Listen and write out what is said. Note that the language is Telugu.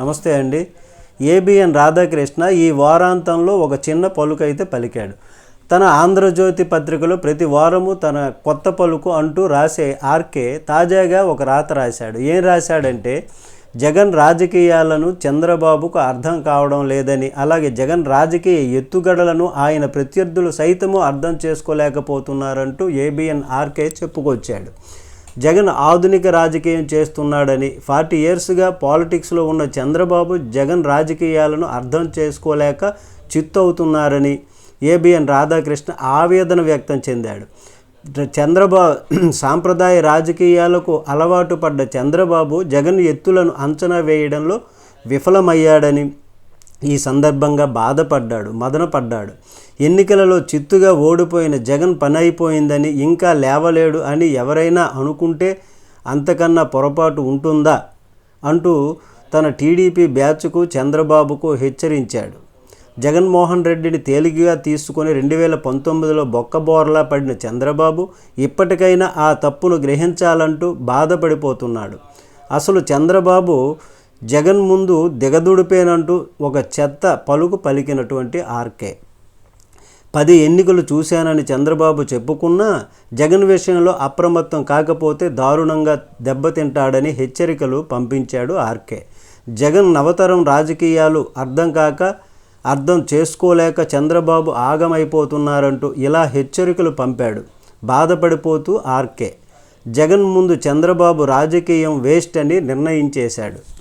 నమస్తే అండి. ఏబిఎన్ రాధాకృష్ణ ఈ వారాంతంలో ఒక చిన్న పలుకైతే పలికాడు. తన ఆంధ్రజ్యోతి పత్రికలో ప్రతి వారము తన కొత్త పలుకు అంటూ రాసే ఆర్కే తాజాగా ఒక రాత రాశాడు. ఏం రాశాడంటే జగన్ రాజకీయాలను చంద్రబాబుకు అర్థం కావడం లేదని అలాగే జగన్ రాజకీయ ఎత్తుగడలను ఆయన ప్రత్యర్థులు సైతము అర్థం చేసుకోలేకపోతున్నారంటూ ఏబిఎన్ ఆర్కే చెప్పుకొచ్చాడు. జగన్ ఆధునిక రాజకీయం చేస్తున్నాడని ఫార్టీ ఇయర్స్గా పాలిటిక్స్లో ఉన్న చంద్రబాబు జగన్ రాజకీయాలను అర్థం చేసుకోలేక చిత్తవుతున్నారని ఏబిఎన్ రాధాకృష్ణ ఆవేదన వ్యక్తం చెందాడు. చంద్రబాబు సాంప్రదాయ రాజకీయాలకు అలవాటు పడ్డ చంద్రబాబు జగన్ ఎత్తులను అంచనా వేయడంలో విఫలమయ్యాడని ఈ సందర్భంగా బాధపడ్డాడు మదనపడ్డాడు. ఎన్నికలలో చిత్తుగా ఓడిపోయిన జగన్ పని అయిపోయిందని ఇంకా లేవలేడు అని ఎవరైనా అనుకుంటే అంతకన్నా పొరపాటు ఉంటుందా? అంటూ తన టీడీపీ బ్యాచ్కు చంద్రబాబుకు హెచ్చరించాడు. జగన్మోహన్ రెడ్డిని తేలికగా తీసుకొని రెండు వేల పంతొమ్మిదిలో బొక్కబోర్లా పడిన చంద్రబాబు ఇప్పటికైనా ఆ తప్పును గ్రహించాలంటూ బాధపడిపోతున్నాడు. అసలు చంద్రబాబు జగన్ ముందు దిగదుడిపేనంటూ ఒక చెత్త పలుకు పలికినటువంటి ఆర్కే. పది ఎన్నికలు చూశానని చంద్రబాబు చెప్పుకున్నా జగన్ విషయంలో అప్రమత్తం కాకపోతే దారుణంగా దెబ్బతింటాడని హెచ్చరికలు పంపించాడు ఆర్కే. జగన్ నవతరం రాజకీయాలు అర్థం కాక అర్థం చేసుకోలేక చంద్రబాబు ఆగమైపోతున్నారంటూ ఇలా హెచ్చరికలు పంపాడు. బాధపడిపోతూ ఆర్కే. జగన్ ముందు చంద్రబాబు రాజకీయం వేస్ట్ అని నిర్ణయించేశాడు.